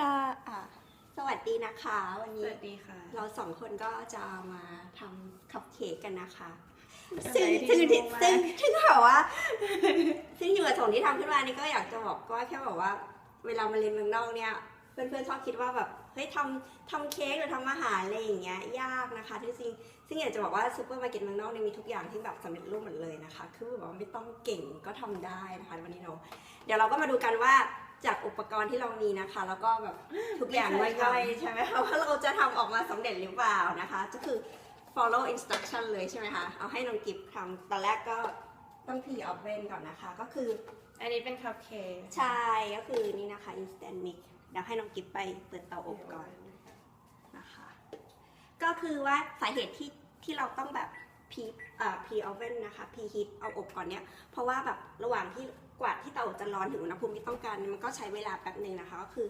ก็อะสวัสดีนะคะ วันสนี้วัสดีค่ะ เราสองคนก็จะมาทำคัพเค้กกันนะคะ ซึ่ซึ่งงซึ่งที่ซึ่งรู้มาซึ่งแบบว่า ซึ่งที่ประสงค์ที่ทำขึ้นมานี่ก็อยากจะบอกว่าแค่บอกว่า เวลามาเรียนเมืองนอกเนี่ยเพื่อนๆชอบคิดว่าแบบเฮ้ยทำทำเค้กหรือทำอาหารอะไรอย่างเงี้ยยากนะคะที่จริงซึ่งอยากจะบอกว่าซูเปอร์มาร์เก็ตเมืองนอกเนี่ยมีทุกอย่างที่แบบสำเร็จรูปหมดเลยนะคะ คือแบบว่าไม่ต้องเก่งก็ทำได้นะคะวันนี้เราเดี๋ยวเราก็มาดูกันว่า จากอุปกรณ์ที่เรามีนะคะ แล้วก็แบบทุกอย่างไม่เคยทำย่อยๆใช่ไหมคะว่าเราจะทำออกมาสำเร็จหรือเปล่านะคะ ก็คือ follow instruction เลยใช่ไหมคะ เอาให้น้องกิฟทำตอนแรกก็ต้อง pre oven ก่อนนะคะ ก็คืออันนี้เป็นคัพเค้กใช่ก็คือนี่นะคะ instant mix เดี๋ยวให้น้องกิฟไปเปิดเตาอบก่อนนะคะ ก็คือว่าสาเหตุที่ที่เราต้องแบบ pre อ่า pre oven นะคะ pre heat เอาอบก่อนเนี่ยเพราะว่าแบบระหว่างที่กว่าที่เตาจะร้อนถึงอุณหภูมิที่ต้องการมันก็ใช้เวลาแป๊บหนึ่งนะคะก็คือ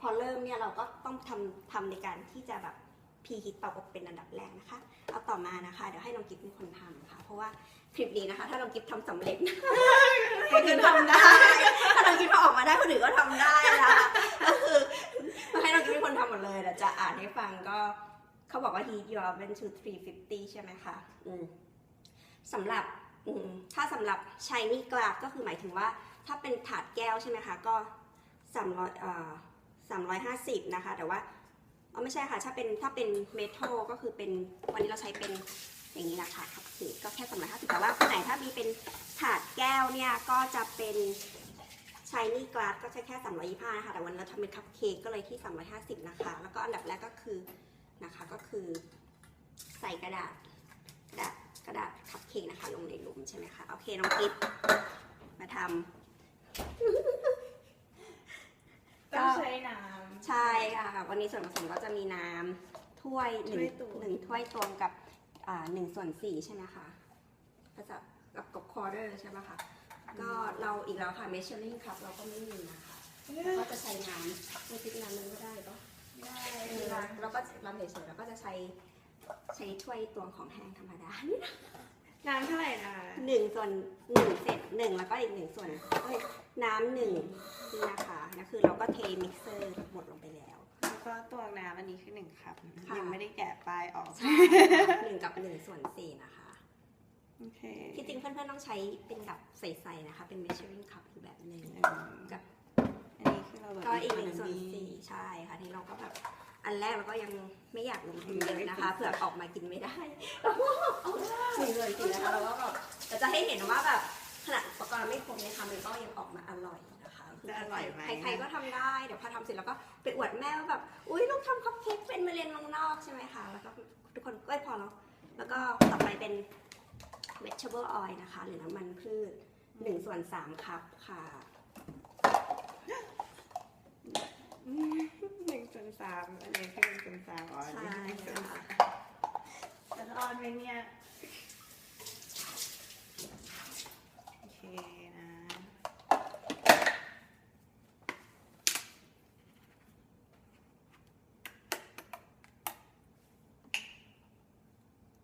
พอเริ่มเนี่ยเราก็ต้องทำทำในการที่จะแบบพีฮิตเตาอบเป็นอันดับแรกนะคะ เอาต่อมานะคะ เดี๋ยวให้น้องกิฟเป็นคนทำค่ะเพราะว่าคลิปนี้นะคะ ถ้าน้องกิฟทำสำเร็จคนอื่นทำได้ ถ้าน้องกิฟออกมาได้คนอื่นก็ทำได้นะคะก็คือให้น้องกิฟเป็นคนทำหมดเลยเดี๋ยวจะอ่านให้ฟังก็ เขาบอกว่า heat your oven to 350 ใช่ไหมคะอืมสำหรับอืมถ้าสำหรับ shiny glass ก็คือหมายถึงว่า ถ้าเป็นถาดแก้วใช่ไหมคะก็300เอ่อ350 นะคะ แต่ว่าอ๋อไม่ใช่ค่ะ ถ้าเป็นถ้าเป็นเมทัลก็คือเป็นวันนี้เราใช้เป็นอย่างนี้แหละค่ะครับคือก็แค่สามร้อยห้าสิบแต่ว่าคนไหนถ้ามีเป็นถาดแก้วเนี่ยก็จะเป็นชายนี่กลาสก็ใช้แค่สามร้อยยี่ห้านะคะ แต่วันนี้เราทำเป็นคัพเค้กก็เลยที่สามร้อยห้าสิบนะคะ แล้วก็อันดับแรกก็คือ นะคะ ก็คือใส่กระดาษกระดาษกระดาษคัพเค้กนะคะ ลงในหลุมใช่ไหมคะโอเคน้องกิ๊บมาทำต้องใช้น้ใช่ค่ะวันนี้ส่วนผสมก็จะมีน้ำถ้วยหนึ่งถ้วยตวงหนึ่งถ้วยตวงกับอ่าหนึ่งส่วนสี่ใช่ไหมคะก็จะกับกับควอเตอร์ใช่ไหมคะก็เราอีกแล้วค่ะ measuring cup เราก็ไม่มีนะคะแล้วก็จะใช้น้ำไม่ติดน้ำนึงก็ได้ปะำได้ เออเราก็เราเฉยๆเราก็จะใช้ใช้ถ้วยตวงของแห้งธรรมดานี่นะน้ำเท่าไหร่นะหนึ่งส่วนหนึ่งเศษหนึ่งแล้วก็อีกหนึ่งส่วนเอ้ยน้ำหนึ่งนี่นะคะนะคือเราก็เทมิกเซอร์หมดลงไปแล้วแล้วก็ตวงน้ำอันนี้คือหนึ่งคัพค่ะ ยังไม่ได้แกะปลายออกใช่หนึ่งกับหนึ่งส่วนสี่นะคะ โอเคที่จริงเพื่อนๆต้องใช้เป็นแบบใสๆนะคะ เป็น measuring cup อีกแบบหนึ่งอืมกับ อันนี้คือเราแบบก็อีกหนึ่งมีส่วนสี่ใช่ค่ะที่เราก็แบบอันแรกเราก็ยังไม่อยากลงทุนเยอะนะคะเผื่อออกมากินไม่ได้เราก็เอาหนึ่งเลยสินะคะเราก็แบบแต่จะให้เห็นว่าแบบขนาดอุปกรณ์ไม่ครบเนี่ยค่ะมันก็ยังออกมาอร่อยนะคะจะอร่อยไหมใครๆก็ทำได้เดี๋ยวพอทำเสร็จแล้วก็ไปอวดแม่ว่าแบบอุ้ยลูกทำคัพเค้กเป็นมาเรียนเมืองนอกใช่ไหมคะแล้วก็ทุกคนก็พอแล้วแล้วก็ต่อไปเป็น vegetable oil นะคะ หรือน้ำมันพืช1ส่วน3คัพค่ะ หนึ่งส่วนสามอันนี้คือหนึ่งส่วนสามอ๋ออันใช่นี้หนึ่งส่วนค่ะสามจะออนไหมเนี่ย โอเคนะ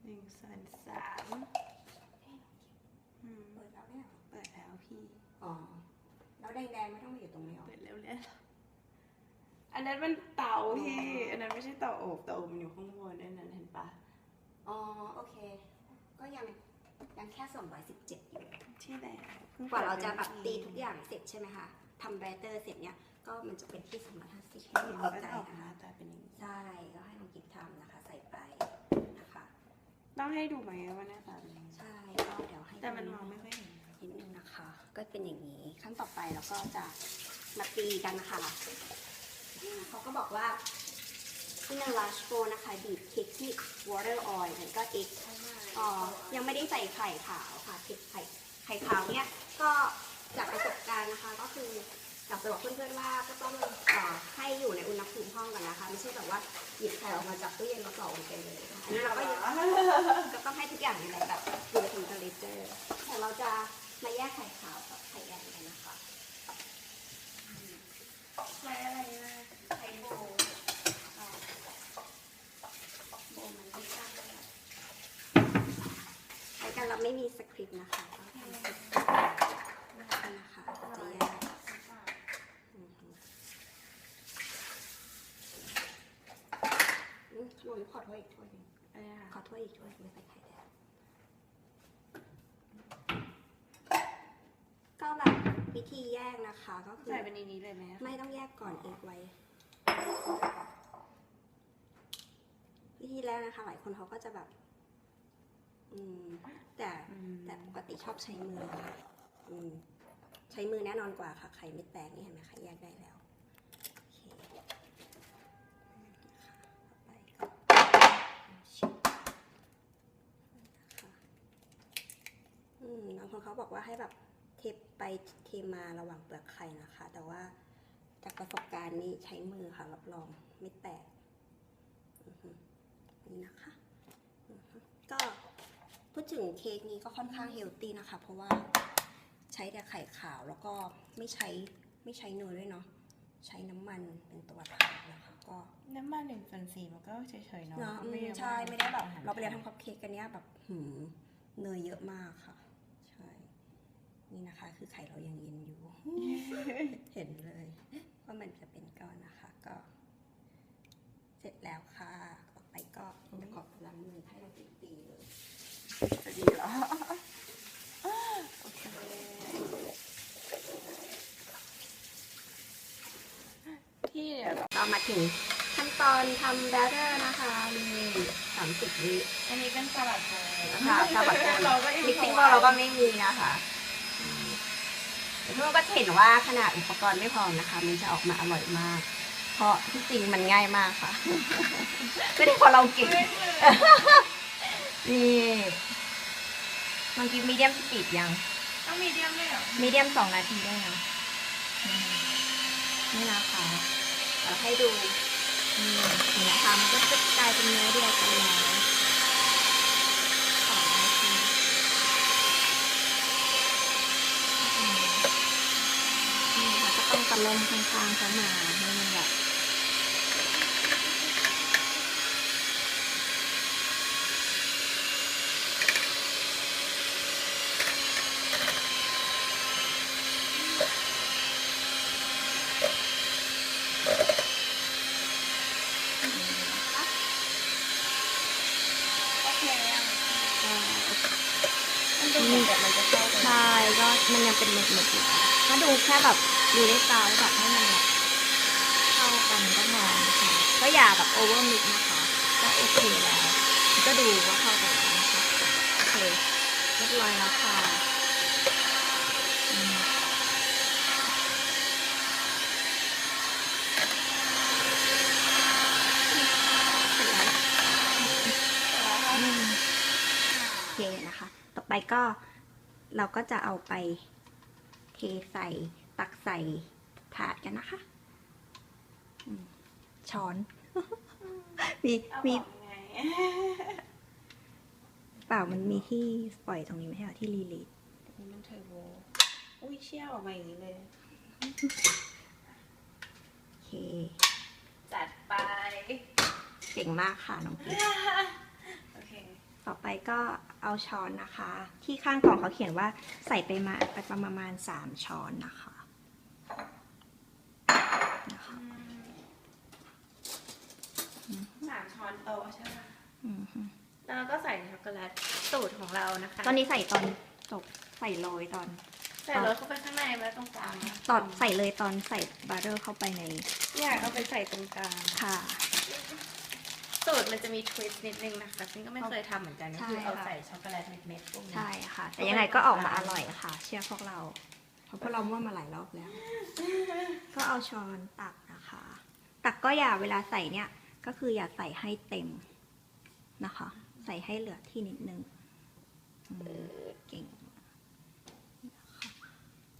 หนึ่งส่วนสามอืมเปิดแล้วเนี่ยเปิดแล้วพี่ อ๋อ แล้วแดงๆไม่ต้องมาอยู่ตรงนี้หรอ เปิดแล้วแล้วอั นนั้นมันเตาพี่ อันนั้นไม่ใช่เตาอบเตาอบมันอยู่ข้างบนอันนั้นเห็นปะอ๋อโอเค ก็ยังยังแค่217อยู่ ที่ไหนพิ่งกว่าเราจะแบบปิดตีทุกอย่างเสร็จใช่ไหมคะทำแบตเตอร์เสร็จเนี่ย ก็มันจะเป็นที่250ที่ให้เห็นเข้าก็ใจจะออกนะมาคะตาเป็นอย่างนี้ใช่ ก็ให้น้องกิฟทำนะคะ ใส่ไปนะคะ ต้องให้ดูไหมว่าหน้าตาเป็นยังไงใช่ก็เดี๋ยวให้แต่มันดูมองไม่ค่อยเห็นนิดนึงนะคะ ก็เป็นอย่างนี้ ขั้นต่อไปเราก็จะมาตีกันนะคะ เขาก็บอกว่า in a large bowl นะคะ beat cake mix water oil แล้วก็ egg อ๋อยังไม่ได้ใส่ไข่ขาวค่ะเก็บไข่ไข่ขาวเนี่ยก็จากประสบการณ์นะคะก็คืออยากจะบอกเพื่อนๆว่าก็ต้องเอ่อให้อยู่ในอุณหภูมิห้องกันนะคะ ไม่ใช่แบบว่าหยิบไข่ออกมาจากตู้เย็นแล้วต่อลงไปเลยนะคะอันนี้เราก็หยิบก็ต้องให้ทุกอย่างอยู่ในแบบอยู่ในเทมเพอเรเจอร์แต่เราจะมาแยกไข่ขาวกับไข่แดงกันนะคะ ไว้อะไรนะไข่โบโบมันไม่ใช่รการเราไม่มีสคริปต์นะคะเราทำนะคะจะแยกหือขอถ้วยอีกช่วยหนึงขอถ้วยอีกช่วยไม่ใส่ไข่ วิธีแยกนะคะ ก็คือใส่ไปในนี้เลยไหมอะไม่ต้องแยกก่อนเอกไว้ วิธีแรกนะคะ หลายคนเขาก็จะแบบ อืม แต่อืมแต่ปกติชอบใช้มือค่ะอืมใช้มือแน่นอนกว่าค่ะไข่ไม่แตกนี่เห็นไหมคะแยกได้แล้วโอเคนะคะต่อไปก็ชิบนะคะอืมบางคนเขาบอกว่าให้แบบ เทไปเทมาระหว่างเปลือกไข่นะคะ แต่ว่าจากประสบการณ์นี้ใช้มือค่ะ รับรองไม่แตกอือฮึนี่นะคะอือฮึก็พูดถึงเค้กนี้ก็ค่อนข้างเฮลตี้นะคะ เพราะว่าใช้แต่ไข่ขาวแล้วก็ไม่ใช้ไม่ใช้เนยด้วยเนาะใช้น้ำมันเป็นตัวทำนะคะก็น้ำมันหนึ่งส่วนสี่มันก็เฉยๆเนาะเนาะก็อืมเยอะใช่ากไม่ได้แบบอหเราไปเรียนทำคัพเค้กกันเนี้ยแบบหืมเนยเยอะมากค่ะใช่ นี่นะคะ คือไข่เรายังเย็นอยู่ เห็นเลยว่ามันจะเป็นก้อนนะคะก็ เสร็จแล้วค่ะต่อไปก็จะขอบล้างมือให้เราตีๆเลยจะดีเหรอโอเคที่เดี๋ยวเราเรามาถึงขั้นตอนทำแบตเตอร์นะคะมีสามสิบวิอันนี้เป็นสลัดโบว์นะคะสลัดโบว์เราก็มิกซิ่งโบว์เราก็ไม่มีนะคะอืม แต่ทุกคนก็จะเห็นว่าขนาดอุปกรณ์ไม่พอนะคะ มันจะออกมาอร่อยมาก เพราะที่จริงมันง่ายมากค่ะไม่ได้เพราะเราเก่งนี่ลองกินมีเดียมสปีดยังต้องมีเดียมด้วยเหรอมีเดียมสองนาทีได้นะอืมนี่นะคะเราให้ดูนี่เห็นนะคะมันก็จะกลายเป็นเนื้อเดียวกันแล้วสองนาทีอืมนี่ค่ะก็ต้องตะ ลมข้างๆเข้ามาให้มันแบบนี้นะคะ โอเคอะ อ่า มัน ดูเหมือนแบบมันจะเข้ากันใช่ก็มันยังเป็นหมึกๆอยู่ถ้าดูแค่แบบดูด้วยตาแล้วแบบให้มันแบบเข้ากันก็พอนะคะก็อย่าแบบโอเวอร์มิกนะคะ ก็โอเคแล้ว ก็ดูว่าเข้ากันแล้วนะคะโอเคเรียบร้อยแล้วค่ะอืมเสร็จแล้ว อืมโอเคนะคะ ต่อ ไปก็เราก็จะเอาไปเทใส่ตักใส่ถาดกันนะคะอืมช้อน มีเอามีออกยังไงเปล่ามันมีที่ปล่อยตรงนี้ไม่ใช่เหรอที่รีลีดอันนี้มันเทอร์โบอุ้ยเชี่ยวออกมาอย่างนี้เลย โอเค จัดไป เก่งมากค่ะ น้องกิ๊ฟโอเค ต่อไปก็เอาช้อนนะคะ ที่ข้างกล่องเขาเขียนว่าใส่ไปมาไปประมาณสามช้อนนะคะนะคะสามช้อนโต๊ะใช่ไหมอืมฮึแล้วเราก็ใส่ช็อกโกแลตสูตรของเรานะคะ ตอนนี้ใส่ตอนจบใส่โรยตอน ใส่รสเข้าไปข้างในแล้วตรงกลางนะตอนใส่เลยตอนใส่บัตเตอร์เข้าไปในอยากเอาไปใส่ตรงกลาง ค่ะ สูตรมันจะมีทวิสต์นิดนึงนะคะซึ่งก็ไม่เคยทำเหมือนกันก็คือใช่เอาค่ะใส่ช็อกโกแลตเม็ดๆพวกนี้ ใช่ค่ะ แต่ยังไงก็ออกมาอร่อยค่ะ เชื่อพวกเราเพราะพวกเรามั่วมาหลายรอบแล้ว ก็เอาช้อนตักนะคะ ตักก็อย่าเวลาใส่เนี่ยก็คืออย่าใส่ให้เต็มนะคะ ใส่ให้เหลือที่นิดนึงอืมเก่ง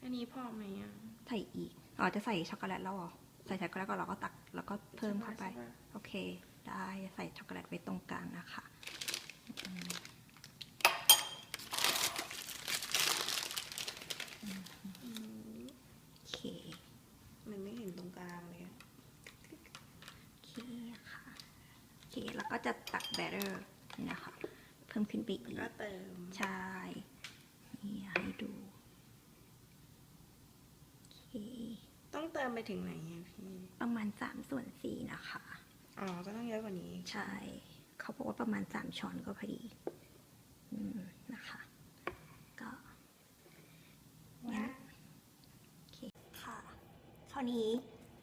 อันนี้พอไหมอะใส่อีก อ๋อ จะใส่ช็อกโกแลตแล้วเหรอ ใส่ช็อกโกแลตก่อนเราก็ตัก แล้วก็เพิ่มเข้าไปใช่หโอเค ได้ใส่ช็อกโกแลตไว้ตรงกลางนะคะอืมโอเคมันไม่เห็นตรงกลางเลยอะโอเคค่ะโอเคแล้วก็จะตักแบตเตอร์นี่นะคะเพิ่มขึ้นไปอีกก็เติมใช่นี่ให้ดูโอเคต้องเติมไปถึงไหนอะพี่ประมาณ3ส่วน4นะคะ อ๋อ ก็ต้องเยอะกว่านี้ ใช่ เขาบอกว่าประมาณสามช้อนก็พอดีอืมนะคะ ก็งั้นโอเคค่ะคราวนี้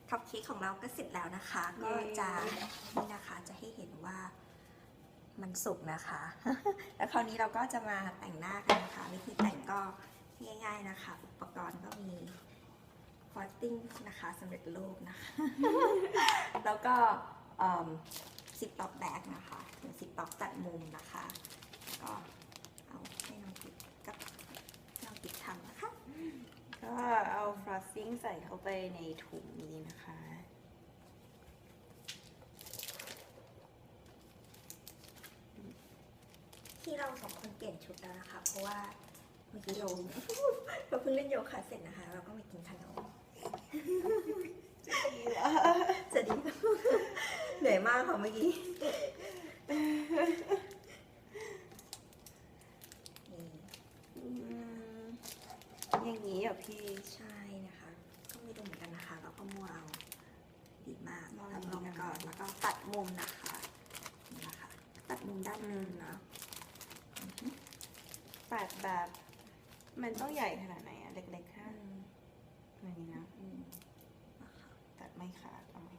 คัพเค้กของเราก็เสร็จแล้วนะคะเย้ก็จะนี่นะคะจะให้เห็นว่ามันสุกนะคะ แล้วคราวนี้เราก็จะมาแต่งหน้ากันนะคะ วิธีแต่งก็ง่ายๆนะคะ อุปกรณ์ก็มีฟอสติ้งนะคะสำเร็จรูปนะคะ แล้วก็ ซิปล็อกแบ็กนะคะถึงซิปล็อกตัดมุมนะคะ ก็เอาให้น้องกิ๊บกับน้องกิ๊บทำนะคะ ก็เอาฟรอสซิ่งใส่เข้าไปในถุงนี้นะคะที่เราสองคนเปลี่ยนชุดแล้วนะคะ เพราะว่าเมื่อกี้เราเราเพิ่งเล่นโยคะเสร็จนะคะ เราก็ไปกินขนม จะดีเหนื่อยมากค่ะเมื่อกี้นี่อืมอย่างนี้เหรอพี่ใช่นะคะ ก็ไม่รู้เหมือนกันนะคะเราก็มั่วเอาดีมากลองทำลลองงกันก่อนแล้วก็ตัดมุมนะคะนี่นะคะ ตัดมุมด้านหนึงเนาะตัดแบบมันต้องใหญ่ขนาดไหนอะเล็กๆแค่ อืม แบบนี้นะ อืมนะคะ ตัดไม่ขาดเอาไหม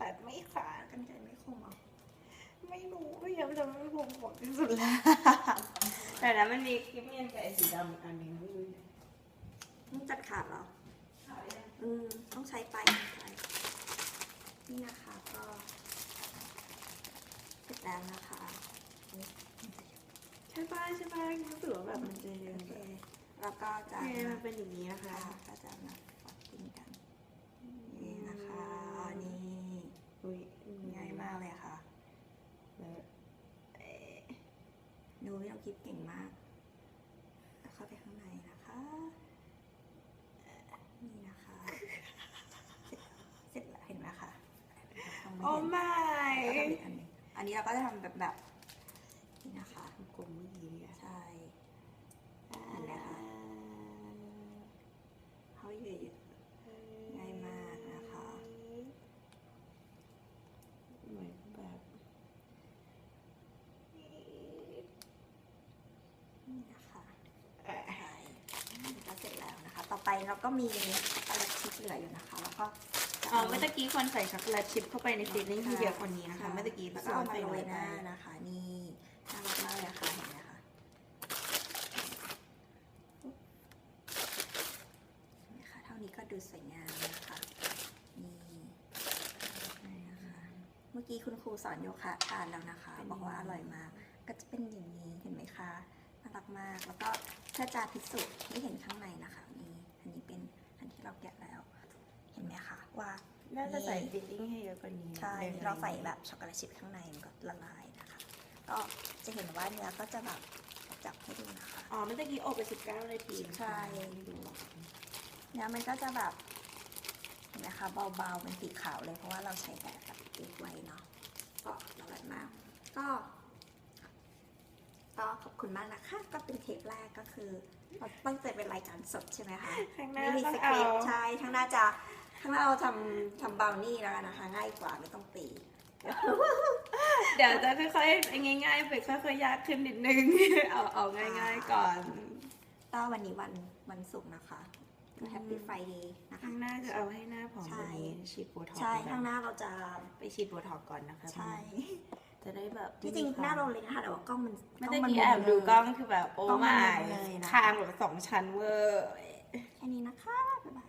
ตัดไม่ขาด กันไกรไม่คมเอา ไม่รู้ก็ยัง จะไม่คงบอกที่สุดแล้วแต่นั้นมันมีคลิปเงียนกับไอ้สีดำอีกอันหนึงไม่รู้อยู่ไหนต้องจัดขาดเหรอขายยังอืม ต้องใช้ไปใช้นี่นะคะก็เสร็จแล้วนะคะใช่ป่ะใช่ป่ะรู้สึกว่าแบบมันจะเยโออะเคแบบแล้วก็จะ เนี่ยมันเป็นอย่างนี้นะค่ะคะก็จะมา คิดเก่งมากแล้วเข้าไปข้างในนะคะเอ่อนี่นะคะเสร็จเสร็จแล้วเห็นไหมคะทำไม่โอ้เห็นไม่แล้วก็อีกอันหนึงอันนี้เราก็จะทำแบบแบบนี่นะคะ กลมเมื่อกี้เนี่ย ใช่เห็นไหมคะเขาอยู่ ง่ายมากนะคะ เหมือนแบบ นี่นะคะใช่ก็เสร็จแล้วนะคะ ต่อไปเราก็มีอะไรชิปเหลืออยู่นะคะ แล้วก็จะอ๋อเมื่อตะกี้คนใส่ช็อกโกแลตชิพเข้าไปในฟิลลิ่งที่เยอะกว่านี้นะคะ เมื่อตะกี้แล้วสก็อนเอามาใส่โรน้อยยไปหน้านะคะ นี่น่ารักมากเลยค่ะเห็นไหมคะเห็นไหมคะเท่านี้ก็ดูสวยงามนะคะนี่นะคะเมื่อกี้คุณครูสอนโยคะทานแล้วนะคะ บอกว่าอร่อยมาก ก็จะเป็นอย่างนี้เห็นไหมคะน่ารักมากแล้วก็เพื่อจะพิสูจน์ให้เห็นข้างในนะคะนี่อันนี้เป็นอันที่ เราแกะแล้ว เห็นไหมคะว่าน่าจะใส่ฟิลลิ่งให้เยอะกว่านี้ใช่ลยเราใส่แบบช็อกโกแลตชิพข้างในมันก็ละลายนะคะ ก็จะเห็นว่าเนื้อก็จะแบบจับให้ดูนะคะ อ๋อเมื่อตะกี้อบไปสิบเก้านาทีนะคะใช่ไม่ดูหรอกเนื้อมันก็จะแบบเห็นไหมคะเบาๆเป็นสีขาวเลยเพราะว่าเราใช้แบบแบบเล็กไว้เนาะก็อร่อยมาก ก็ก็ขอบคุณมากนะคะ ก็เป็นเทปแรกก็คือ เราตั้งใจเป็นรายการสดใช่ไหมคะข้างหน้าไม่มีต้อสงคเอาริปต์ใช่ข้างหน้าจะข้างหน้าเราทำทำบราวนี่แล้วกันนะคะง่ายกว่าไม่ต้องตี เดี๋ยวจะค่อยๆง่ายๆไปค่อยๆยากขึ้นนิดนึง เอาเอาง่ายๆก่อน ก็วันนี้วันวันศุกร์นะคะ อืมแฮปปี้ไฟเดย์นะคะ ข้างหน้าจะเอาให้หน้าผอมกว่านี้ใช่ฉีดโบท็อกซ์ใช่ก่อนข้างหน้าเราจะ ไปฉีดโบท็อกซ์ก่อนนะคะใช่ จะได้แบบที่จริงหน้าเราเลยนะคะแต่ว่ากล้องมันเมื่อล้ตะงมันกี้แอบดูกล้องคือแบบ โอ้กล้องมันไม่เลยนะคางแบบสองชั้นเวอร์แค่นี้นะคะบ๊ายบาย